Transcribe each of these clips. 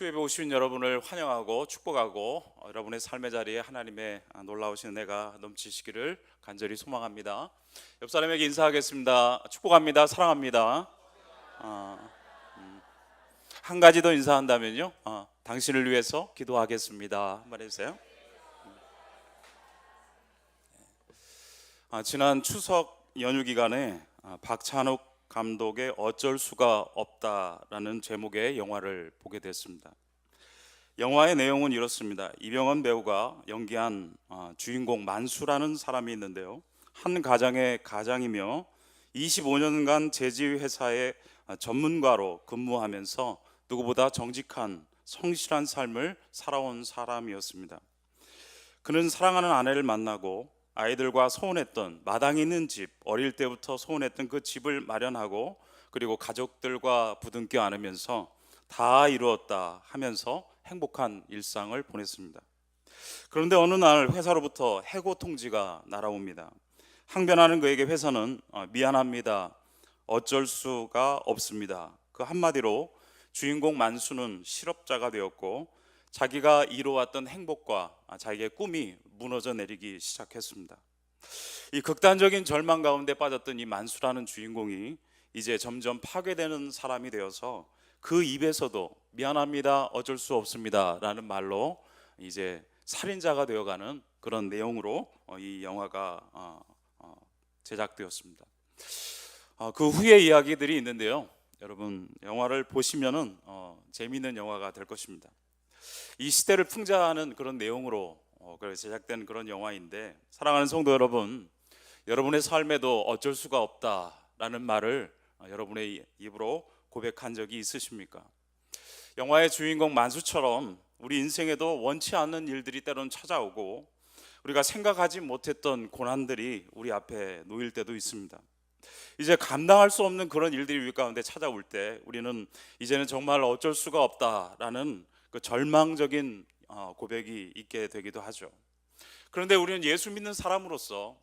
수협에 오신 여러분을 환영하고 축복하고 어, 여러분의 삶의 자리에 하나님의 아, 놀라우신 은혜가 넘치시기를 간절히 소망합니다. 옆 사람에게 인사하겠습니다. 축복합니다. 사랑합니다. 아, 음, 한 가지 더 인사한다면요. 아, 당신을 위해서 기도하겠습니다. 한번 해주세요. 아, 지난 추석 연휴 기간에 아, 박찬욱 감독의 어쩔 수가 없다라는 제목의 영화를 보게 됐습니다. 영화의 내용은 이렇습니다. 이병헌 배우가 연기한 아, 주인공 만수라는 사람이 있는데요. 한 가장의 가장이며 25년간 제지 회사의 아, 전문가로 근무하면서 누구보다 정직한 성실한 삶을 살아온 사람이었습니다. 그는 사랑하는 아내를 만나고 아이들과 소원했던 마당이 있는 집, 어릴 때부터 소원했던 그 집을 마련하고 그리고 가족들과 부둥켜 안으면서 다 이루었다 하면서 행복한 일상을 보냈습니다. 그런데 어느 날 회사로부터 해고 통지가 날아옵니다. 항변하는 그에게 회사는 어, 미안합니다. 어쩔 수가 없습니다. 그 한마디로 주인공 만수는 실업자가 되었고 자기가 이루어왔던 행복과 자기의 꿈이 무너져 내리기 시작했습니다. 이 극단적인 절망 가운데 빠졌던 이 만수라는 주인공이 이제 점점 파괴되는 사람이 되어서 그 입에서도 미안합니다, 어쩔 수 없습니다라는 말로 이제 살인자가 되어가는 그런 내용으로 어, 이 영화가 어, 어, 제작되었습니다. 어, 그 후의 이야기들이 있는데요. 여러분 영화를 보시면은 어, 재미있는 영화가 될 것입니다. 이 시대를 풍자하는 그런 내용으로 어, 제작된 그런 영화인데 사랑하는 성도 여러분, 여러분의 삶에도 어쩔 수가 없다라는 말을 어, 여러분의 입으로 고백한 적이 있으십니까? 영화의 주인공 만수처럼 우리 인생에도 원치 않는 일들이 때론 찾아오고 우리가 생각하지 못했던 고난들이 우리 앞에 놓일 때도 있습니다. 이제 감당할 수 없는 그런 일들이 우리 가운데 찾아올 때 우리는 이제는 정말 어쩔 수가 없다라는 그 절망적인 어, 고백이 있게 되기도 하죠. 그런데 우리는 예수 믿는 사람으로서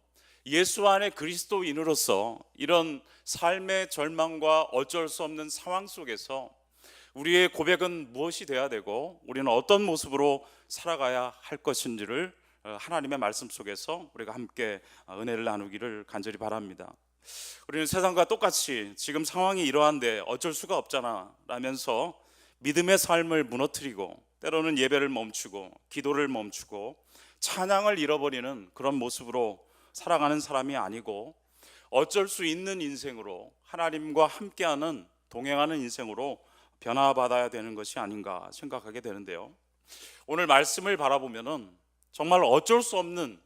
예수 안에 그리스도인으로서 이런 삶의 절망과 어쩔 수 없는 상황 속에서 우리의 고백은 무엇이 돼야 되고 우리는 어떤 모습으로 살아가야 할 것인지를 어, 하나님의 말씀 속에서 우리가 함께 어, 은혜를 나누기를 간절히 바랍니다. 우리는 세상과 똑같이 지금 상황이 이러한데 어쩔 수가 없잖아 라면서 믿음의 삶을 무너뜨리고 때로는 예배를 멈추고 기도를 멈추고 찬양을 잃어버리는 그런 모습으로 살아가는 사람이 아니고 어쩔 수 있는 인생으로 하나님과 함께하는 동행하는 인생으로 변화받아야 되는 것이 아닌가 생각하게 되는데요. 오늘 말씀을 바라보면은 정말 어쩔 수 없는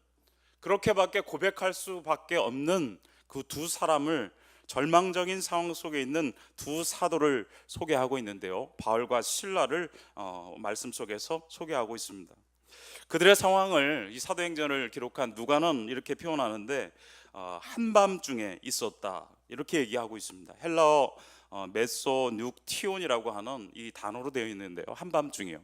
그렇게밖에 고백할 수밖에 없는 그 두 사람을 절망적인 상황 속에 있는 두 사도를 소개하고 있는데요. 바울과 신라를 어, 말씀 속에서 소개하고 있습니다. 그들의 상황을 이 사도행전을 기록한 누가는 이렇게 표현하는데 어, 한밤중에 있었다 이렇게 얘기하고 있습니다. 헬라어 어, 메소 뉴티온이라고 하는 이 단어로 되어 있는데요. 한밤중이요.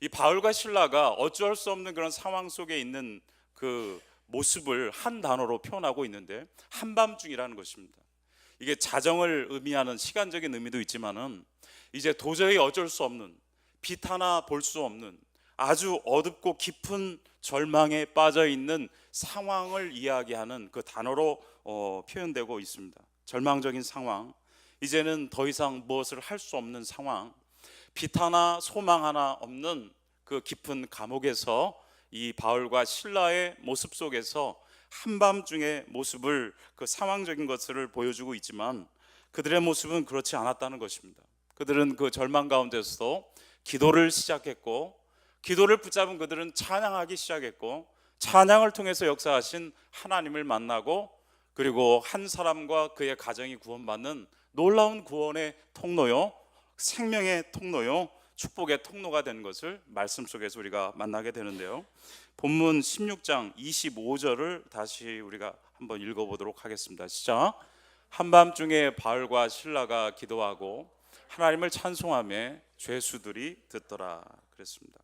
이 바울과 신라가 어쩔 수 없는 그런 상황 속에 있는 그 모습을 한 단어로 표현하고 있는데 한밤중이라는 것입니다. 이게 자정을 의미하는 시간적인 의미도 있지만은 이제 도저히 어쩔 수 없는 빛 하나 볼 수 없는 아주 어둡고 깊은 절망에 빠져 있는 상황을 이야기하는 그 단어로 어, 표현되고 있습니다. 절망적인 상황. 이제는 더 이상 무엇을 할 수 없는 상황. 빛 하나 소망 하나 없는 그 깊은 감옥에서 이 바울과 신라의 모습 속에서 한밤중의 모습을 그 상황적인 것을 보여주고 있지만 그들의 모습은 그렇지 않았다는 것입니다. 그들은 그 절망 가운데서도 기도를 시작했고 기도를 붙잡은 그들은 찬양하기 시작했고 찬양을 통해서 역사하신 하나님을 만나고 그리고 한 사람과 그의 가정이 구원받는 놀라운 구원의 통로요 생명의 통로요 축복의 통로가 되는 것을 말씀 속에서 우리가 만나게 되는데요. 본문 16장 25절을 다시 우리가 한번 읽어보도록 하겠습니다. 시작. 한밤중에 바울과 신라가 기도하고 하나님을 찬송하며 죄수들이 듣더라 그랬습니다.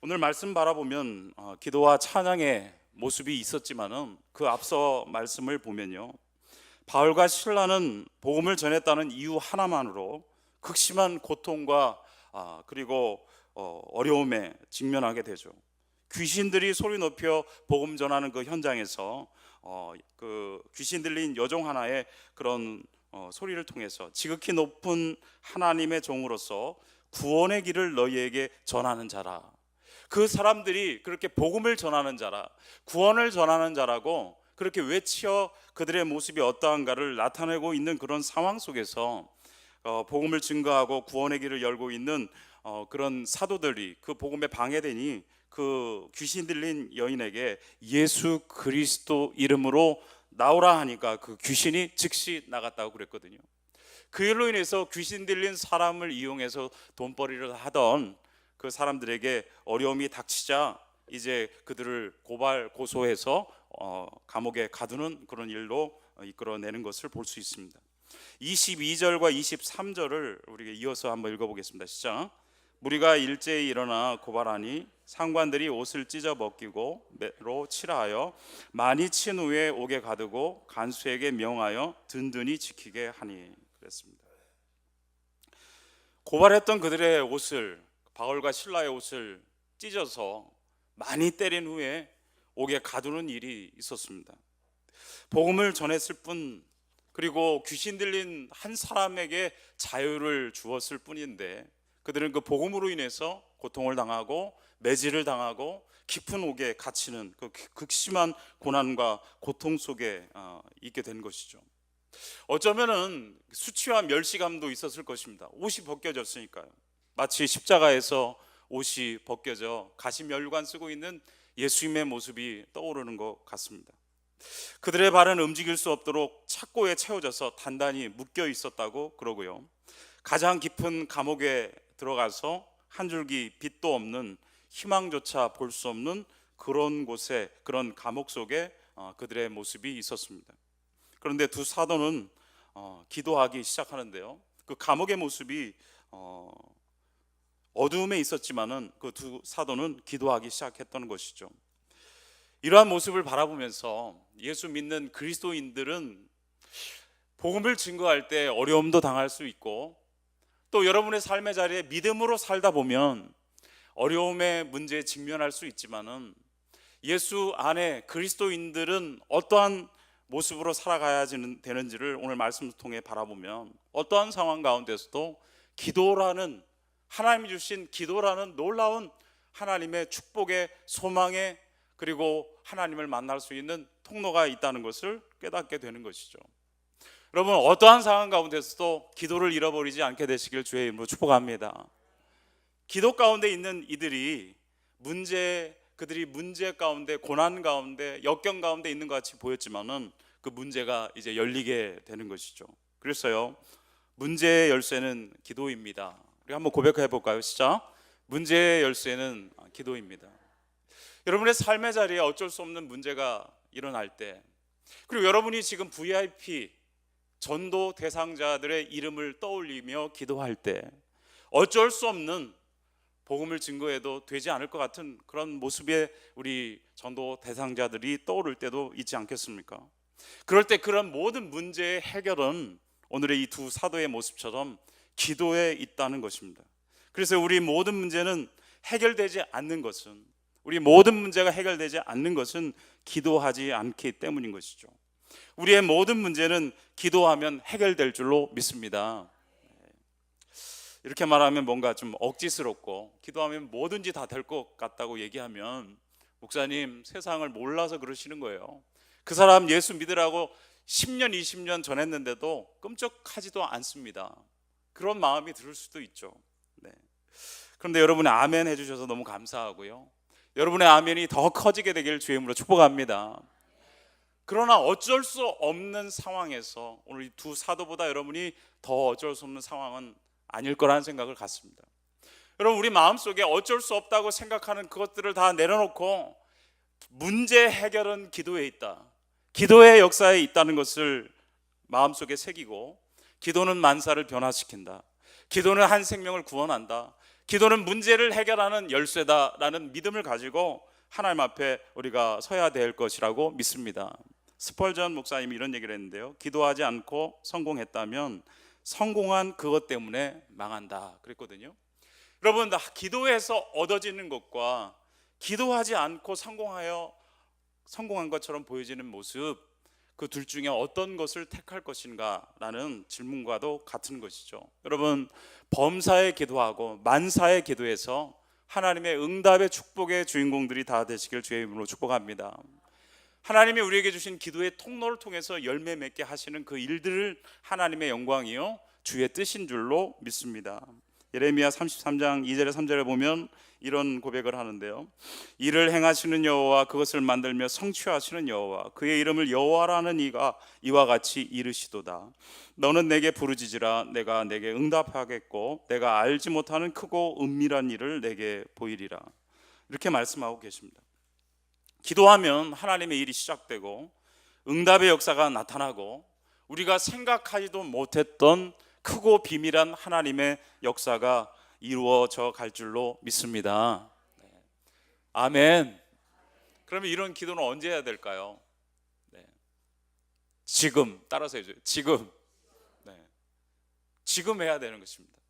오늘 말씀 바라보면 어, 기도와 찬양의 모습이 있었지만은 그 앞서 말씀을 보면요. 바울과 신라는 복음을 전했다는 이유 하나만으로 극심한 고통과 아, 그리고 어, 어려움에 직면하게 되죠. 귀신들이 소리 높여 복음 전하는 그 현장에서 어, 그 귀신 들린 여종 하나의 그런 어, 소리를 통해서 지극히 높은 하나님의 종으로서 구원의 길을 너희에게 전하는 자라. 그 사람들이 그렇게 복음을 전하는 자라, 구원을 전하는 자라고 그렇게 외치어 그들의 모습이 어떠한가를 나타내고 있는 그런 상황 속에서 어, 복음을 증거하고 구원의 길을 열고 있는 어, 그런 사도들이 그 복음에 방해되니 그 귀신 들린 여인에게 예수 그리스도 이름으로 나오라 하니까 그 귀신이 즉시 나갔다고 그랬거든요. 그 일로 인해서 귀신 들린 사람을 이용해서 돈벌이를 하던 그 사람들에게 어려움이 닥치자 이제 그들을 고발 고소해서 어, 감옥에 가두는 그런 일로 이끌어내는 것을 볼 수 있습니다. 22절과 23절을 우리가 이어서 한번 읽어보겠습니다. 시작. 무리가 일제히 일어나 고발하니 상관들이 옷을 찢어 벗기고 매로 칠하여 많이 친 후에 옥에 가두고 간수에게 명하여 든든히 지키게 하니 그랬습니다. 고발했던 그들의 옷을 바울과 신라의 옷을 찢어서 많이 때린 후에 옥에 가두는 일이 있었습니다. 복음을 전했을 뿐 그리고 귀신 들린 한 사람에게 자유를 주었을 뿐인데 그들은 그 복음으로 인해서 고통을 당하고 매질을 당하고 깊은 옥에 갇히는 그 극심한 고난과 고통 속에 어, 있게 된 것이죠. 어쩌면은 수치와 멸시감도 있었을 것입니다. 옷이 벗겨졌으니까요. 마치 십자가에서 옷이 벗겨져 가시멸관 쓰고 있는 예수님의 모습이 떠오르는 것 같습니다. 그들의 발은 움직일 수 없도록 착고에 채워져서 단단히 묶여 있었다고 그러고요. 가장 깊은 감옥에 들어가서 한 줄기 빛도 없는 희망조차 볼 수 없는 그런 곳에 그런 감옥 속에 어, 그들의 모습이 있었습니다. 그런데 두 사도는 어, 기도하기 시작하는데요. 그 감옥의 모습이 어, 어두움에 있었지만은 그 두 사도는 기도하기 시작했던 것이죠. 이러한 모습을 바라보면서 예수 믿는 그리스도인들은 복음을 증거할 때 어려움도 당할 수 있고 또 여러분의 삶의 자리에 믿음으로 살다 보면 어려움의 문제에 직면할 수 있지만은 예수 안에 그리스도인들은 어떠한 모습으로 살아가야 되는지를 오늘 말씀을 통해 바라보면 어떠한 상황 가운데서도 기도라는 하나님이 주신 기도라는 놀라운 하나님의 축복의 소망의 그리고 하나님을 만날 수 있는 통로가 있다는 것을 깨닫게 되는 것이죠. 여러분 어떠한 상황 가운데서도 기도를 잃어버리지 않게 되시길 주의 이름으로 축복합니다. 기도 가운데 있는 이들이 문제 그들이 문제 가운데 고난 가운데 역경 가운데 있는 것 같이 보였지만은 그 문제가 이제 열리게 되는 것이죠. 그래서요 문제의 열쇠는 기도입니다. 우리 한번 고백해 볼까요? 시작. 문제의 열쇠는 기도입니다. 여러분의 삶의 자리에 어쩔 수 없는 문제가 일어날 때 그리고 여러분이 지금 VIP 전도 대상자들의 이름을 떠올리며 기도할 때 어쩔 수 없는 복음을 증거해도 되지 않을 것 같은 그런 모습의 우리 전도 대상자들이 떠오를 때도 있지 않겠습니까? 그럴 때 그런 모든 문제의 해결은 오늘의 이 두 사도의 모습처럼 기도에 있다는 것입니다. 그래서 우리 모든 문제는 해결되지 않는 것은 우리 모든 문제가 해결되지 않는 것은 기도하지 않기 때문인 것이죠. 우리의 모든 문제는 기도하면 해결될 줄로 믿습니다. 이렇게 말하면 뭔가 좀 억지스럽고 기도하면 뭐든지 다 될 것 같다고 얘기하면 목사님 세상을 몰라서 그러시는 거예요. 그 사람 예수 믿으라고 10년, 20년 전했는데도 끔찍하지도 않습니다. 그런 마음이 들을 수도 있죠. 네. 그런데 여러분의 아멘 해주셔서 너무 감사하고요. 여러분의 아멘이 더 커지게 되길 주임으로 축복합니다. 그러나 어쩔 수 없는 상황에서 오늘 두 사도보다 여러분이 더 어쩔 수 없는 상황은 아닐 거라는 생각을 갖습니다. 여러분 우리 마음속에 어쩔 수 없다고 생각하는 그것들을 다 내려놓고 문제 해결은 기도에 있다. 기도의 역사에 있다는 것을 마음속에 새기고 기도는 만사를 변화시킨다. 기도는 한 생명을 구원한다. 기도는 문제를 해결하는 열쇠다라는 믿음을 가지고 하나님 앞에 우리가 서야 될 것이라고 믿습니다. 스펄전 목사님이 이런 얘기를 했는데요. 기도하지 않고 성공했다면 성공한 그것 때문에 망한다. 그랬거든요. 여러분 나 기도해서 얻어지는 것과 기도하지 않고 성공하여 성공한 것처럼 보여지는 모습 그 둘 중에 어떤 것을 택할 것인가라는 질문과도 같은 것이죠. 여러분 범사에 기도하고 만사에 기도해서 하나님의 응답의 축복의 주인공들이 다 되시길 주의 이름으로 축복합니다. 하나님이 우리에게 주신 기도의 통로를 통해서 열매 맺게 하시는 그 일들을 하나님의 영광이요 주의 뜻인 줄로 믿습니다. 예레미야 33장 2절에 3절에 보면 이런 고백을 하는데요. 이를 행하시는 여호와 그것을 만들며 성취하시는 여호와 그의 이름을 여호와라는 이가 이와 같이 이르시도다. 너는 내게 부르짖으라 내가 내게 응답하겠고 내가 알지 못하는 크고 은밀한 일을 내게 보이리라. 이렇게 말씀하고 계십니다. 기도하면 하나님의 일이 시작되고 응답의 역사가 나타나고 우리가 생각하지도 못했던 크고 비밀한 하나님의 역사가 이루어져 갈 줄로 믿습니다. 네. 아멘. 그러면 이런 기도는 언제 해야 될까요? 네. 지금 따라서 해줘요. 지금. 네. 지금 해야 되는 것입니다.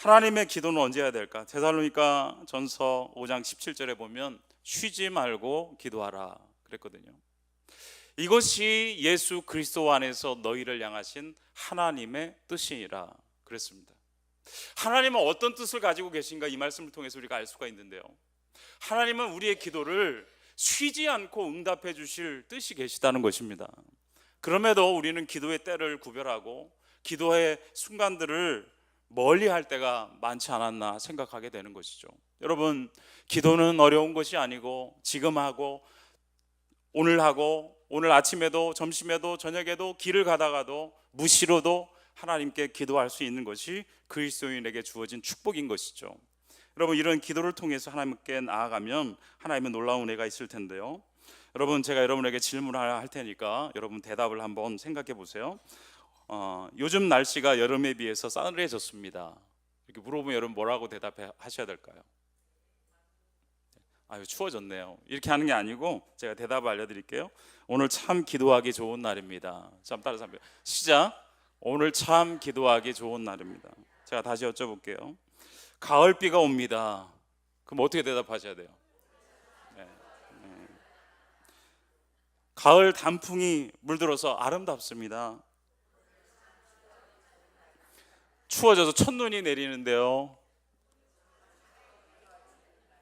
하나님의 기도는 언제 해야 될까? 데살로니가 전서 5장 17절에 보면 쉬지 말고 기도하라 그랬거든요. 이것이 예수 그리스도 안에서 너희를 향하신 하나님의 뜻이라 그랬습니다. 하나님은 어떤 뜻을 가지고 계신가 이 말씀을 통해서 우리가 알 수가 있는데요. 하나님은 우리의 기도를 쉬지 않고 응답해 주실 뜻이 계시다는 것입니다. 그럼에도 우리는 기도의 때를 구별하고 기도의 순간들을 멀리 할 때가 많지 않았나 생각하게 되는 것이죠. 여러분, 기도는 어려운 것이 아니고 지금 하고 오늘 하고 오늘 아침에도 점심에도 저녁에도 길을 가다가도 무시로도 하나님께 기도할 수 있는 것이 그리스도인에게 주어진 축복인 것이죠. 여러분 이런 기도를 통해서 하나님께 나아가면 하나님의 놀라운 은혜가 있을 텐데요. 여러분 제가 여러분에게 질문을 할 테니까 여러분 대답을 한번 생각해 보세요. 어, 요즘 날씨가 여름에 비해서 싸늘해졌습니다. 이렇게 물어보면 여러분 뭐라고 대답하셔야 될까요? 아유 추워졌네요. 이렇게 하는 게 아니고 제가 대답을 알려드릴게요. 오늘 참 기도하기 좋은 날입니다. 참 따라서 한번 시작. 오늘 참 기도하기 좋은 날입니다. 제가 다시 여쭤볼게요. 가을 비가 옵니다. 그럼 어떻게 대답하셔야 돼요? 네, 네. 가을 단풍이 물들어서 아름답습니다. 추워져서 첫눈이 내리는데요.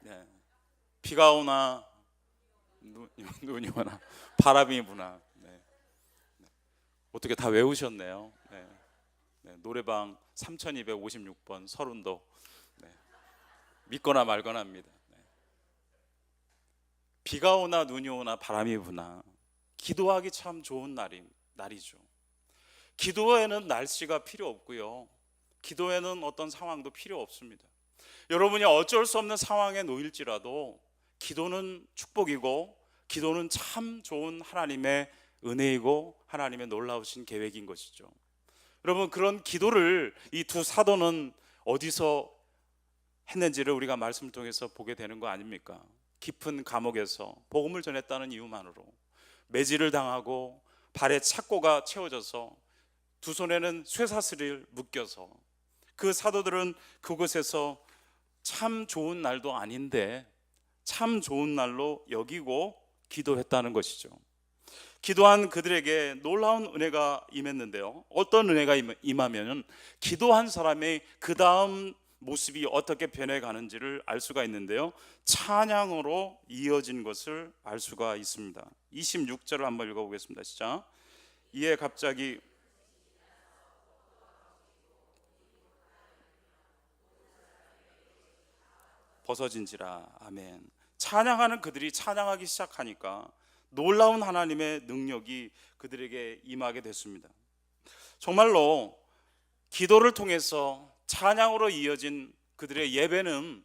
네. 비가 오나 눈, 눈이 오나 바람이 부나 네. 네. 어떻게 다 외우셨네요. 네. 네. 노래방 3256번 서른도 네. 믿거나 말거나입니다. 네. 비가 오나 눈이 오나 바람이 부나 기도하기 참 좋은 날이 날이죠. 기도에는 날씨가 필요 없고요. 기도에는 어떤 상황도 필요 없습니다. 여러분이 어쩔 수 없는 상황에 놓일지라도 기도는 축복이고 기도는 참 좋은 하나님의 은혜이고 하나님의 놀라우신 계획인 것이죠. 여러분 그런 기도를 이 두 사도는 어디서 했는지를 우리가 말씀을 통해서 보게 되는 거 아닙니까? 깊은 감옥에서 복음을 전했다는 이유만으로 매질을 당하고 발에 착고가 채워져서 두 손에는 쇠사슬을 묶여서 그 사도들은 그곳에서 참 좋은 날도 아닌데 참 좋은 날로 여기고 기도했다는 것이죠. 기도한 그들에게 놀라운 은혜가 임했는데요. 어떤 은혜가 임하면은 기도한 사람의 그 다음 모습이 어떻게 변해가는지를 알 수가 있는데요. 찬양으로 이어진 것을 알 수가 있습니다. 26절을 한번 읽어보겠습니다. 시작. 이에 갑자기 벗어진지라 아멘. 찬양하는 그들이 찬양하기 시작하니까 놀라운 하나님의 능력이 그들에게 임하게 됐습니다. 정말로 기도를 통해서 찬양으로 이어진 그들의 예배는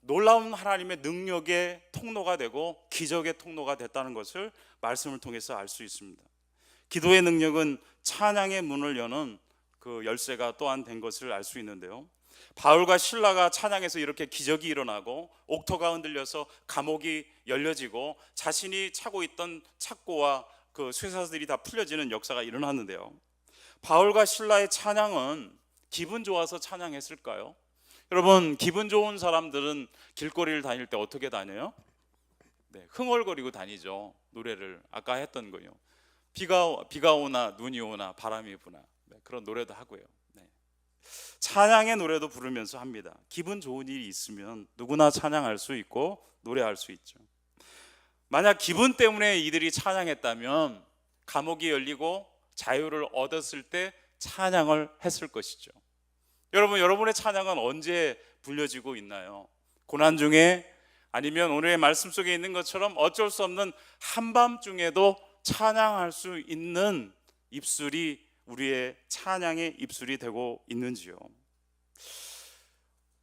놀라운 하나님의 능력의 통로가 되고 기적의 통로가 됐다는 것을 말씀을 통해서 알 수 있습니다. 기도의 능력은 찬양의 문을 여는 그 열쇠가 또한 된 것을 알 수 있는데요. 바울과 신라가 찬양에서 이렇게 기적이 일어나고 옥토가 흔들려서 감옥이 열려지고 자신이 차고 있던 착고와 그 쇠사슬이 다 풀려지는 역사가 일어났는데요. 바울과 신라의 찬양은 기분 좋아서 찬양했을까요? 여러분 기분 좋은 사람들은 길거리를 다닐 때 어떻게 다녀요? 네, 흥얼거리고 다니죠. 노래를 아까 했던 거요. 비가 비가 오나 눈이 오나 바람이 부나 네, 그런 노래도 하고요. 네. 찬양의 노래도 부르면서 합니다. 기분 좋은 일이 있으면 누구나 찬양할 수 있고 노래할 수 있죠. 만약 기분 때문에 이들이 찬양했다면 감옥이 열리고 자유를 얻었을 때 찬양을 했을 것이죠. 여러분, 여러분의 찬양은 언제 불려지고 있나요? 고난 중에 아니면 오늘의 말씀 속에 있는 것처럼 어쩔 수 없는 한밤중에도 찬양할 수 있는 입술이 우리의 찬양의 입술이 되고 있는지요.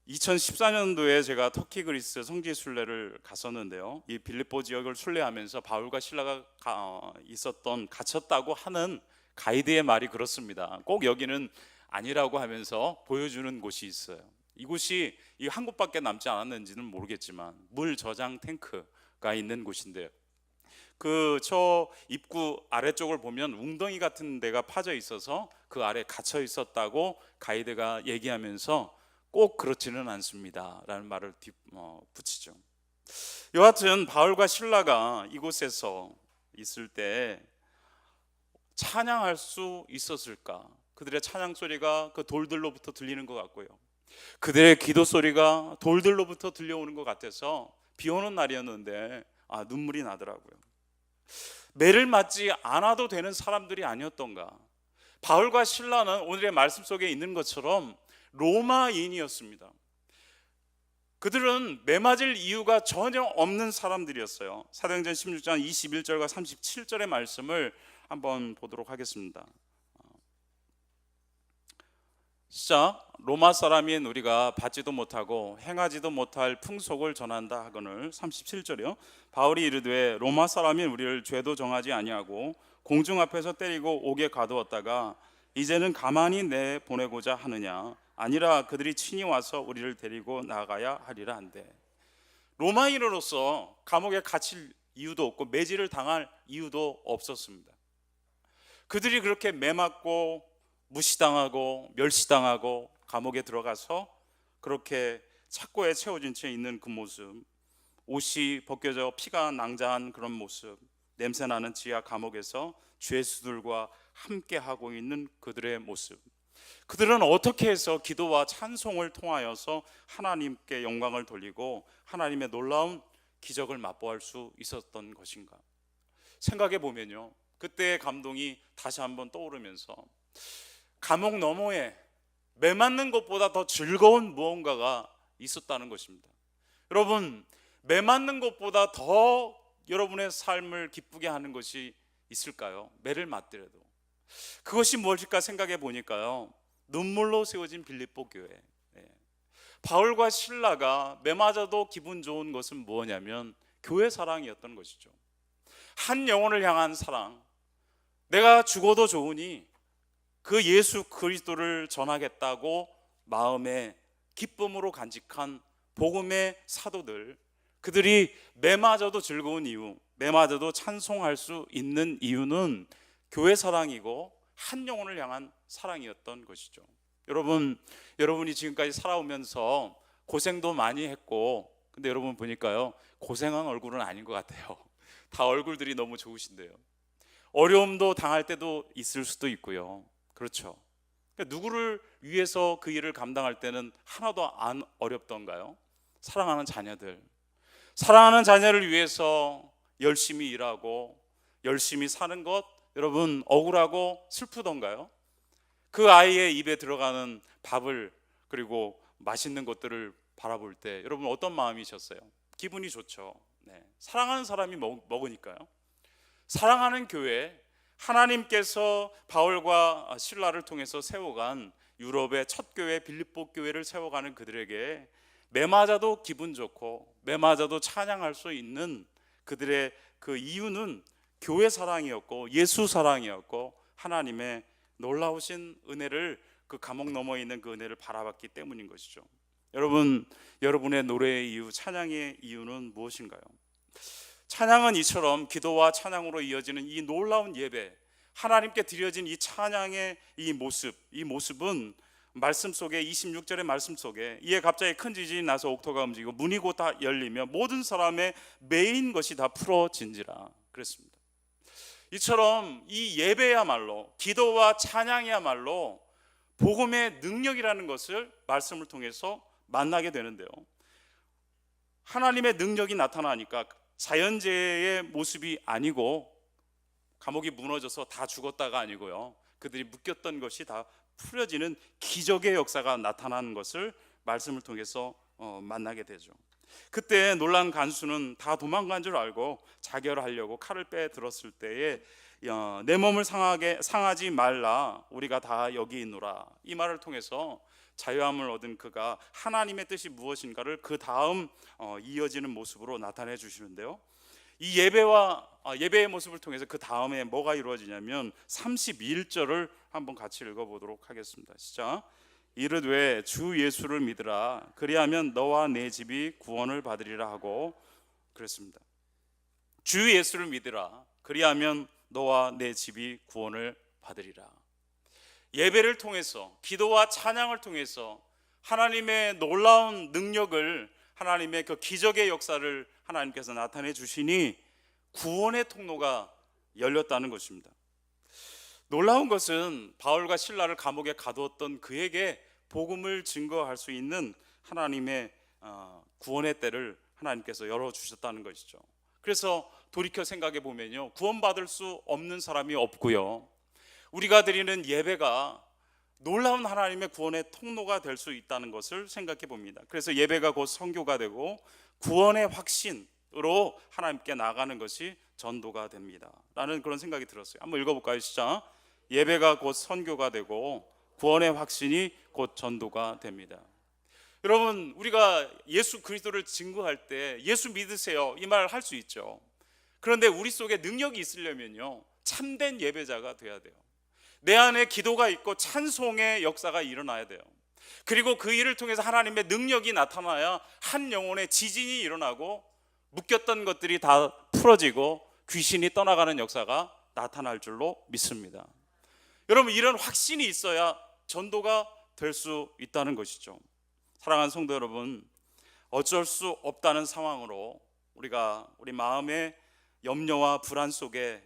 2014년도에 제가 터키 그리스 성지 순례를 갔었는데요. 이 빌립보 지역을 순례하면서 바울과 신라가 가- 어, 있었던 갇혔다고 하는 가이드의 말이 그렇습니다. 꼭 여기는 아니라고 하면서 보여주는 곳이 있어요. 이곳이 이 한 곳밖에 남지 않았는지는 모르겠지만 물 저장 탱크가 있는 곳인데요. 그 저 입구 아래쪽을 보면 웅덩이 같은 데가 파져 있어서 그 아래 갇혀 있었다고 가이드가 얘기하면서 꼭 그렇지는 않습니다 라는 말을 뒤, 어, 붙이죠. 여하튼 바울과 신라가 이곳에서 있을 때 찬양할 수 있었을까? 그들의 찬양 소리가 그 돌들로부터 들리는 것 같고요. 그들의 기도 소리가 돌들로부터 들려오는 것 같아서 비 오는 날이었는데 아, 눈물이 나더라고요. 매를 맞지 않아도 되는 사람들이 아니었던가. 바울과 신라는 오늘의 말씀 속에 있는 것처럼 로마인이었습니다. 그들은 매 맞을 이유가 전혀 없는 사람들이었어요. 사도행전 16장 21절과 37절의 말씀을 한번 보도록 하겠습니다. 시작 로마 사람인 우리가 받지도 못하고 행하지도 못할 풍속을 전한다 하거늘 37절이요. 바울이 이르되 로마 사람인 우리를 죄도 정하지 아니하고 공중 앞에서 때리고 옥에 가두었다가 이제는 가만히 내 보내고자 하느냐 아니라 그들이 친히 와서 우리를 데리고 나가야 하리라 한대. 로마인으로서 감옥에 갇힐 이유도 없고 매질을 당할 이유도 없었습니다. 그들이 그렇게 매맞고 무시당하고 멸시당하고 감옥에 들어가서 그렇게 착고에 채워진 채 있는 그 모습, 옷이 벗겨져 피가 낭자한 그런 모습, 냄새 나는 지하 감옥에서 죄수들과 함께 하고 있는 그들의 모습. 그들은 어떻게 해서 기도와 찬송을 통하여서 하나님께 영광을 돌리고 하나님의 놀라운 기적을 맛보할 수 있었던 것인가? 생각해 보면요. 그때의 감동이 다시 한번 떠오르면서 감옥 너머에 매 맞는 것보다 더 즐거운 무언가가 있었다는 것입니다. 여러분, 매 맞는 것보다 더 여러분의 삶을 기쁘게 하는 것이 있을까요? 매를 맞더라도. 그것이 무엇일까 생각해 보니까요. 눈물로 세워진 빌립보 교회. 예. 바울과 신라가 매 맞아도 기분 좋은 것은 무엇냐면 교회 사랑이었던 것이죠. 한 영혼을 향한 사랑. 내가 죽어도 좋으니 그 예수 그리스도를 전하겠다고 마음에 기쁨으로 간직한 복음의 사도들 그들이 매맞아도 즐거운 이유, 매맞아도 찬송할 수 있는 이유는 교회 사랑이고 한 영혼을 향한 사랑이었던 것이죠. 여러분, 여러분이 지금까지 살아오면서 고생도 많이 했고, 근데 여러분 보니까요 고생한 얼굴은 아닌 것 같아요. 다 얼굴들이 너무 좋으신데요. 어려움도 당할 때도 있을 수도 있고요. 그렇죠. 그러니까 누구를 위해서 그 일을 감당할 때는 하나도 안 어렵던가요? 사랑하는 자녀들. 사랑하는 자녀를 위해서 열심히 일하고 열심히 사는 것 여러분 억울하고 슬프던가요? 그 아이의 입에 들어가는 밥을 그리고 맛있는 것들을 바라볼 때 여러분 어떤 마음이셨어요? 기분이 좋죠. 네. 사랑하는 사람이 먹, 먹으니까요. 사랑하는 교회 하나님께서 바울과 신라를 통해서 세워간 유럽의 첫 교회 빌립보 교회를 세워가는 그들에게 매맞아도 기분 좋고 매맞아도 찬양할 수 있는 그들의 그 이유는 교회 사랑이었고 예수 사랑이었고 하나님의 놀라우신 은혜를 그 감옥 너머에 있는 그 은혜를 바라봤기 때문인 것이죠. 여러분, 여러분의 노래의 이유, 찬양의 이유는 무엇인가요? 찬양은 이처럼 기도와 찬양으로 이어지는 이 놀라운 예배, 하나님께 드려진 이 찬양의 이 모습, 이 모습은 말씀 속에 26절의 말씀 속에 이에 갑자기 큰 지진이 나서 옥토가 움직이고 문이 곧 다 열리며 모든 사람의 메인 것이 다 풀어진지라 그랬습니다. 이처럼 이 예배야말로 기도와 찬양이야말로 복음의 능력이라는 것을 말씀을 통해서 만나게 되는데요. 하나님의 능력이 나타나니까 자연재해의 모습이 아니고 감옥이 무너져서 다 죽었다가 아니고요. 그들이 묶였던 것이 다 풀어지는 기적의 역사가 나타나는 것을 말씀을 통해서 어, 만나게 되죠. 그때 놀란 간수는 다 도망간 줄 알고 자결하려고 칼을 빼 들었을 때에 어, 내 몸을 상하게 상하지 말라 우리가 다 여기 있노라 이 말을 통해서 자유함을 얻은 그가 하나님의 뜻이 무엇인가를 그 다음 어, 이어지는 모습으로 나타내 주시는데요. 이 예배와 아, 예배의 모습을 통해서 그 다음에 뭐가 이루어지냐면 31절을 한번 같이 읽어보도록 하겠습니다. 시작. 이르되 주 예수를 믿으라 그리하면 너와 내 집이 구원을 받으리라 하고 그랬습니다. 주 예수를 믿으라 그리하면 너와 내 집이 구원을 받으리라. 예배를 통해서 기도와 찬양을 통해서 하나님의 놀라운 능력을 하나님의 그 기적의 역사를 하나님께서 나타내 주시니 구원의 통로가 열렸다는 것입니다. 놀라운 것은 바울과 신라를 감옥에 가두었던 그에게 복음을 증거할 수 있는 하나님의 어, 구원의 때를 하나님께서 열어 주셨다는 것이죠. 그래서 돌이켜 생각해 보면요. 구원받을 수 없는 사람이 없고요. 우리가 드리는 예배가 놀라운 하나님의 구원의 통로가 될 수 있다는 것을 생각해 봅니다. 그래서 예배가 곧 선교가 되고 구원의 확신으로 하나님께 나가는 것이 전도가 됩니다. 라는 그런 생각이 들었어요. 한번 읽어볼까요? 시작. 예배가 곧 선교가 되고 구원의 확신이 곧 전도가 됩니다. 여러분, 우리가 예수 그리스도를 증거할 때 예수 믿으세요. 이 말을 할수 있죠. 그런데 우리 속에 능력이 있으려면요. 참된 예배자가 돼야 돼요. 내 안에 기도가 있고 찬송의 역사가 일어나야 돼요. 그리고 그 일을 통해서 하나님의 능력이 나타나야 한 영혼의 지진이 일어나고 묶였던 것들이 다 풀어지고 귀신이 떠나가는 역사가 나타날 줄로 믿습니다. 여러분 이런 확신이 있어야 전도가 될 수 있다는 것이죠. 사랑하는 성도 여러분, 어쩔 수 없다는 상황으로 우리가 우리 마음의 염려와 불안 속에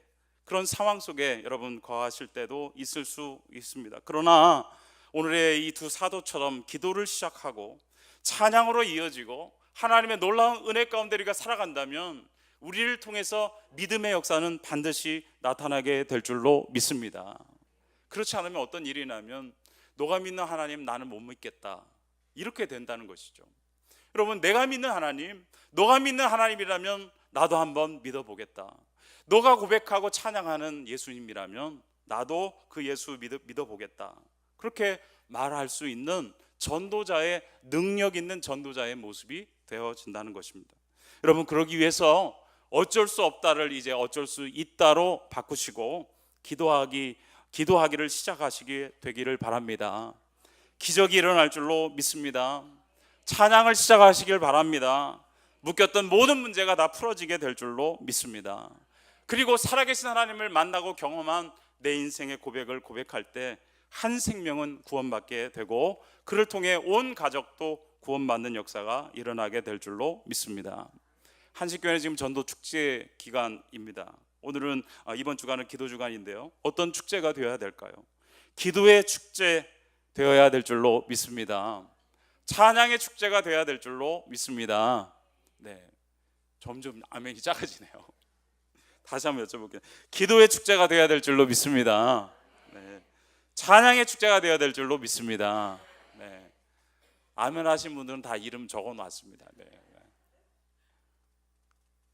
그런 상황 속에 여러분 거하실 때도 있을 수 있습니다. 그러나 오늘의 이 두 사도처럼 기도를 시작하고 찬양으로 이어지고 하나님의 놀라운 은혜 가운데 우리가 살아간다면 우리를 통해서 믿음의 역사는 반드시 나타나게 될 줄로 믿습니다. 그렇지 않으면 어떤 일이 나면 너가 믿는 하나님 나는 못 믿겠다. 이렇게 된다는 것이죠. 여러분 내가 믿는 하나님, 너가 믿는 하나님이라면 나도 한번 믿어보겠다. 너가 고백하고 찬양하는 예수님이라면 나도 그 예수 믿어, 믿어 보겠다. 그렇게 말할 수 있는 전도자의 능력 있는 전도자의 모습이 되어진다는 것입니다. 여러분 그러기 위해서 어쩔 수 없다를 이제 어쩔 수 있다로 바꾸시고 기도하기 기도하기를 시작하시게 되기를 바랍니다. 기적이 일어날 줄로 믿습니다. 찬양을 시작하시길 바랍니다. 묶였던 모든 문제가 다 풀어지게 될 줄로 믿습니다. 그리고 살아계신 하나님을 만나고 경험한 내 인생의 고백을 고백할 때 한 생명은 구원받게 되고 그를 통해 온 가족도 구원받는 역사가 일어나게 될 줄로 믿습니다. 한식교회 지금 전도 축제 기간입니다. 오늘은 아, 이번 주간은 기도 주간인데요. 어떤 축제가 되어야 될까요? 기도의 축제 되어야 될 줄로 믿습니다. 찬양의 축제가 되어야 될 줄로 믿습니다. 네. 점점 아멘이 작아지네요. 다시 한번 여쭤볼게요. 기도의 축제가 되어야 될 줄로 믿습니다. 네. 찬양의 축제가 되어야 될 줄로 믿습니다. 네. 아멘 하신 분들은 다 이름 적어 놨습니다. 네.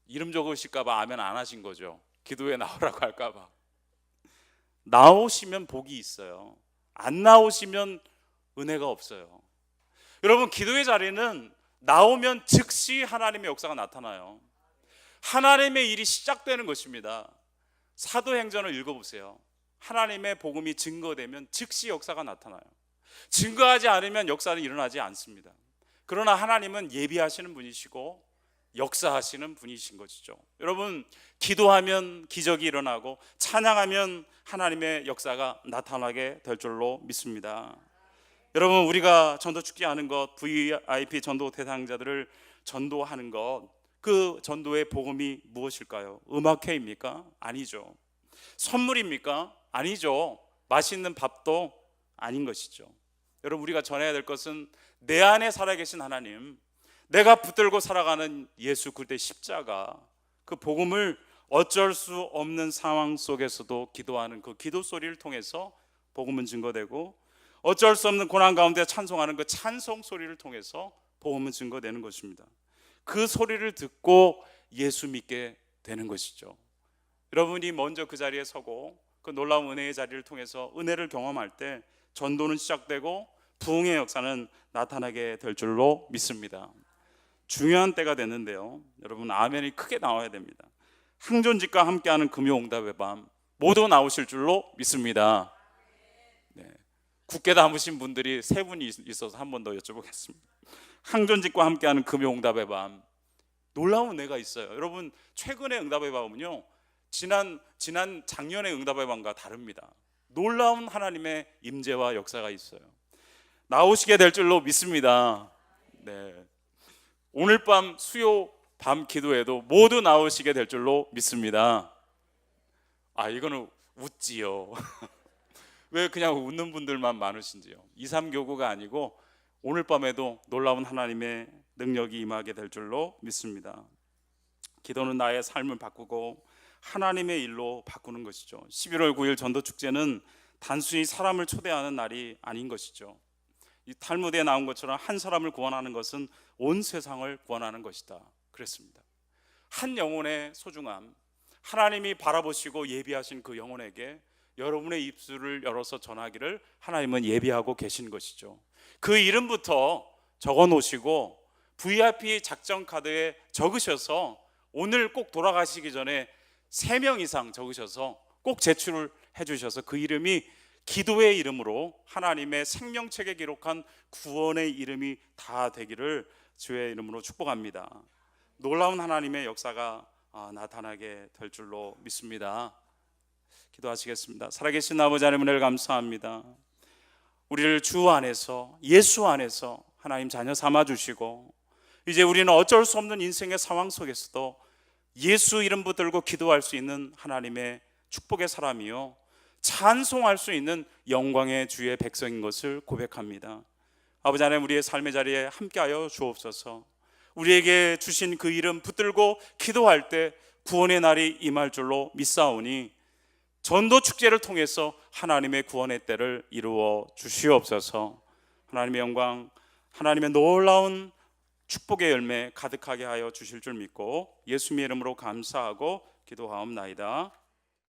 이름 적으실까봐 아멘 안 하신 거죠. 기도에 나오라고 할까봐. 나오시면 복이 있어요. 안 나오시면 은혜가 없어요. 여러분 기도의 자리는 나오면 즉시 하나님의 역사가 나타나요. 하나님의 일이 시작되는 것입니다. 사도행전을 읽어보세요. 하나님의 복음이 증거되면 즉시 역사가 나타나요. 증거하지 않으면 역사는 일어나지 않습니다. 그러나 하나님은 예비하시는 분이시고 역사하시는 분이신 것이죠. 여러분, 기도하면 기적이 일어나고 찬양하면 하나님의 역사가 나타나게 될 줄로 믿습니다. 여러분 우리가 전도 축제 하는 것, VIP 전도 대상자들을 전도하는 것, 그 전도의 복음이 무엇일까요? 음악회입니까? 아니죠. 선물입니까? 아니죠. 맛있는 밥도 아닌 것이죠. 여러분 우리가 전해야 될 것은 내 안에 살아계신 하나님, 내가 붙들고 살아가는 예수 그리스도의 십자가, 그 복음을 어쩔 수 없는 상황 속에서도 기도하는 그 기도 소리를 통해서 복음은 증거되고 어쩔 수 없는 고난 가운데 찬송하는 그 찬송 소리를 통해서 복음은 증거되는 것입니다. 그 소리를 듣고 예수 믿게 되는 것이죠. 여러분이 먼저 그 자리에 서고 그 놀라운 은혜의 자리를 통해서 은혜를 경험할 때 전도는 시작되고 부흥의 역사는 나타나게 될 줄로 믿습니다. 중요한 때가 됐는데요. 여러분 아멘이 크게 나와야 됩니다. 항존직과 함께하는 금요 응답의 밤 모두 나오실 줄로 믿습니다. 네. 굳게 담으신 분들이 세 분이 있- 있어서 한 번 더 여쭤보겠습니다. 항존직과 함께하는 금요응답의 밤 놀라운 은혜가 있어요. 여러분 최근의 응답의 밤은요 지난 지난 작년의 응답의 밤과 다릅니다. 놀라운 하나님의 임재와 역사가 있어요. 나오시게 될 줄로 믿습니다. 네. 오늘 밤 수요 밤 기도에도 모두 나오시게 될 줄로 믿습니다. 아, 이거는 웃지요. 왜 그냥 웃는 분들만 많으신지요? 2, 3 교구가 아니고 오늘 밤에도 놀라운 하나님의 능력이 임하게 될 줄로 믿습니다. 기도는 나의 삶을 바꾸고 하나님의 일로 바꾸는 것이죠. 11월 9일 전도 축제는 단순히 사람을 초대하는 날이 아닌 것이죠. 이 탈무드에 나온 것처럼 한 사람을 구원하는 것은 온 세상을 구원하는 것이다. 그랬습니다. 한 영혼의 소중함, 하나님이 바라보시고 예비하신 그 영혼에게 여러분의 입술을 열어서 전하기를 하나님은 예비하고 계신 것이죠. 그 이름부터 적어 놓으시고 VIP 작전 카드에 적으셔서 오늘 꼭 돌아가시기 전에 세명 이상 적으셔서 꼭 제출을 해 주셔서 그 이름이 기도의 이름으로 하나님의 생명책에 기록한 구원의 이름이 다 되기를 주의 이름으로 축복합니다. 놀라운 하나님의 역사가 아, 나타나게 될 줄로 믿습니다. 기도하시겠습니다. 살아계신 아버지 하나님 은혜를 감사합니다. 우리를 주 안에서 예수 안에서 하나님 자녀 삼아 주시고 이제 우리는 어쩔 수 없는 인생의 상황 속에서도 예수 이름 붙들고 기도할 수 있는 하나님의 축복의 사람이요 찬송할 수 있는 영광의 주의 백성인 것을 고백합니다. 아버지 하나님 우리의 삶의 자리에 함께하여 주옵소서. 우리에게 주신 그 이름 붙들고 기도할 때 구원의 날이 임할 줄로 믿사오니 전도 축제를 통해서 하나님의 구원의 때를 이루어 주시옵소서. 하나님의 영광, 하나님의 놀라운 축복의 열매 가득하게 하여 주실 줄 믿고 예수님의 이름으로 감사하고 기도하옵나이다.